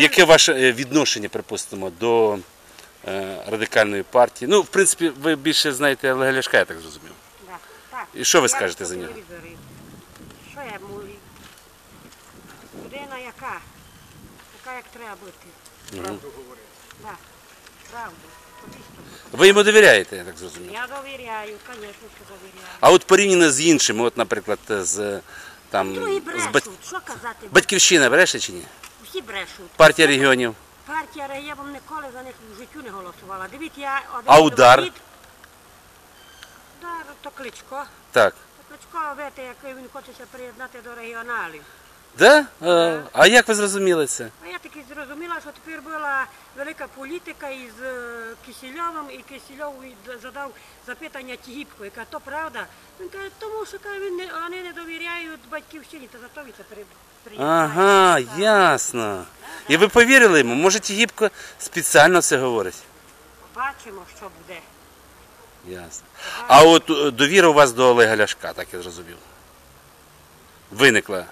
Яке ваше е, відношення, припустимо, до е, радикальної партії? Ну, в принципі, ви більше знаєте Олега Ляшка, я так зрозумів. Да, так. І що ви скажете за нього? Що я можу? Людина яка? Така, як треба бути. Правду говорити. Так, правду. Ви йому довіряєте, я так зрозумів. Я довіряю, звісно, що довіряю. А от порівняно з іншими, от, наприклад, з там Другі з брешуть, бать... що казати? батьківщина бреше чи ні? Всі брешуть. Партія регіонів. Партія регіонів ніколи за них в життю не голосувала. Дивіться, я один А удар? Удар, то Кличко. Так. То Кличко, видите, як він хочеться приєднати до регіоналів. Да? Е, А як ви зрозуміли це? А я таки зрозуміла, що тепер була велика політика із е, Кисельовим, і Кисельов задав запитання Тігіпко, яка то правда. Він каже, тому що каже, він не, вони не довіряють батьківщині, то зато він це при, приєднає. Ага, ясно. І ви повірили йому? Може, Тігіпко спеціально це говорить? Бачимо, що буде. Ясно. А от е, довіра у вас до Олега Ляшка, так я зрозумів. Виникла.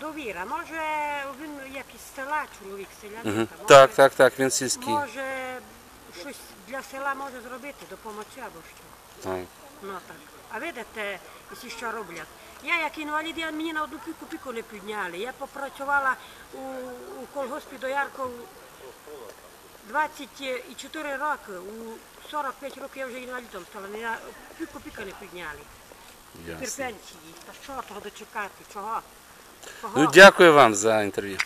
Довіра. Може, він як із села чоловік селянин. Угу. може- Так, так, так, він сільський. Може, щось для села може зробити, допомогти або що. Так. Ну так. А видите, всі що роблять. Я як інвалід, я мені на одну піку піку не підняли. Я попрацювала у, у колгоспі до Ярков 24 роки. У 45 років я вже інвалідом стала. Мене піку піку не підняли. Тепер пенсії. Та що того дочекати? Чого? Ну, дякую вам за інтерв'ю.